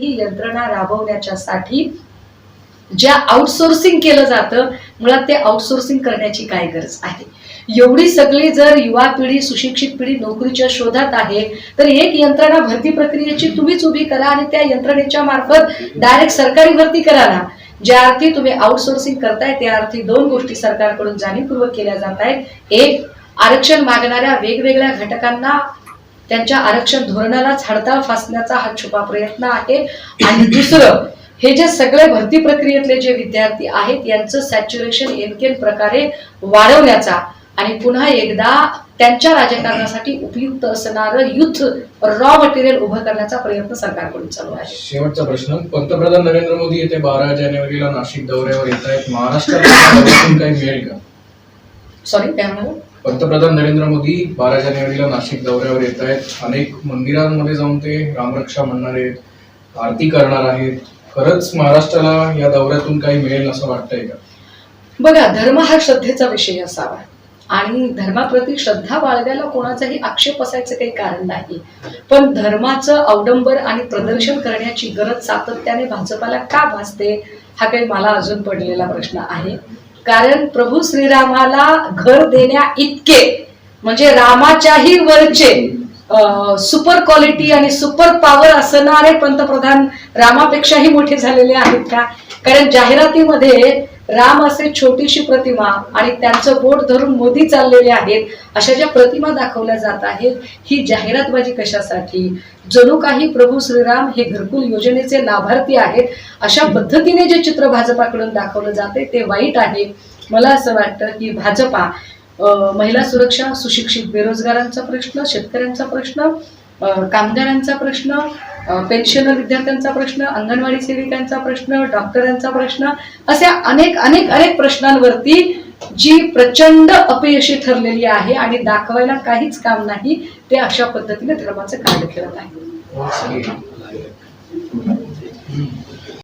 ही यंत्रणा राबवण्याच्या साठी ज्या आउटसोर्सिंग केलं जातं मुळात ते आउटसोर्सिंग करण्याची काय गरज आहे? एवढी सगळी जर युवा पिढी सुशिक्षित पिढी नोकरीच्या शोधात आहे तर एक यंत्रणा भरती प्रक्रियेची तुम्हीच उभी करा आणि त्या यंत्रणेच्या मार्फत डायरेक्ट सरकारी भरती करा ना. ज्या अर्थी तुम्ही आउटसोर्सिंग करताय त्या अर्थी दोन गोष्टी सरकारकडून जाणीवपूर्वक केल्या जात आहेत. एक आरक्षण मागणाऱ्या वेगवेगळ्या घटकांना त्यांच्या आरक्षण धोरणालाच हडताळ फासण्याचा हा छुपा प्रयत्न आहे. आणि दुसरं हे जे सगळे भरती प्रक्रियेतले जे विद्यार्थी आहेत यांचं सॅच्युरेशन एनकेन प्रकारे वाढवण्याचा आणि पुन्हा एकदा त्यांच्या राजकारणासाठी उपयुक्त असणारं युथ रॉ मटेरियल उभं करण्याचा प्रयत्न सरकारकडून चालू आहे. शेवटचा प्रश्न पंतप्रधान नरेंद्र मोदी येते बारा जानेवारीला नाशिक दौऱ्यावर येत आहेत महाराष्ट्राला काही मिळेल का? सॉरी काय म्हणाल? पंतप्रधान नरेंद्र मोदी बारा जानेवारीला नाशिक दौऱ्यावर येत आहेत. अनेक मंदिरांमध्ये जाऊन ते रामरक्षा म्हणणार आहेत आरती करणार आहेत. खरंच महाराष्ट्राला या दौऱ्यातून काही मिळेल असं वाटतंय का? बघा धर्म हा श्रद्धेचा विषय असावा. आणि धर्माप्रती श्रद्धा बाळगायला कोणाचाही आक्षेप असायचं काही कारण नाही. पण धर्माचं अवडंबर आणि प्रदर्शन करण्याची गरज सातत्याने भाजपाला का भासते हा काही मला अजून पडलेला प्रश्न आहे. कारण प्रभू श्रीरामाला घर देण्या इतके. म्हणजे रामाच्याही वरचे सुपर क्वालिटी आणि सुपर पॉवर असणारे पंतप्रधान रामापेक्षाही मोठे झालेले आहेत का? कारण जाहिरातीमध्ये राम असे छोटीशी प्रतिमा आणि त्यांचं बोट धरून मोदी चाललेले आहेत अशा ज्या प्रतिमा दाखवल्या जात आहेत ही जाहिरातबाजी कशासाठी? जणू काही प्रभू श्रीराम हे घरकुल योजनेचे लाभार्थी आहेत अशा पद्धतीने जे चित्र भाजपाकडून दाखवलं जाते ते वाईट आहे. मला असं वाटतं की भाजपा महिला सुरक्षा सुशिक्षित बेरोजगारांचा प्रश्न शेतकऱ्यांचा प्रश्न कामगारांचा प्रश्न पेन्शनर विद्यार्थ्यांचा प्रश्न अंगणवाडी सेविकांचा प्रश्न डॉक्टरांचा प्रश्न अशा अनेक अनेक अनेक प्रश्नांवरती जी प्रचंड अपयशी ठरलेली आहे आणि दाखवायला काहीच काम नाही ते अशा पद्धतीने धर्माचं कार्य खेळत आहे. हो,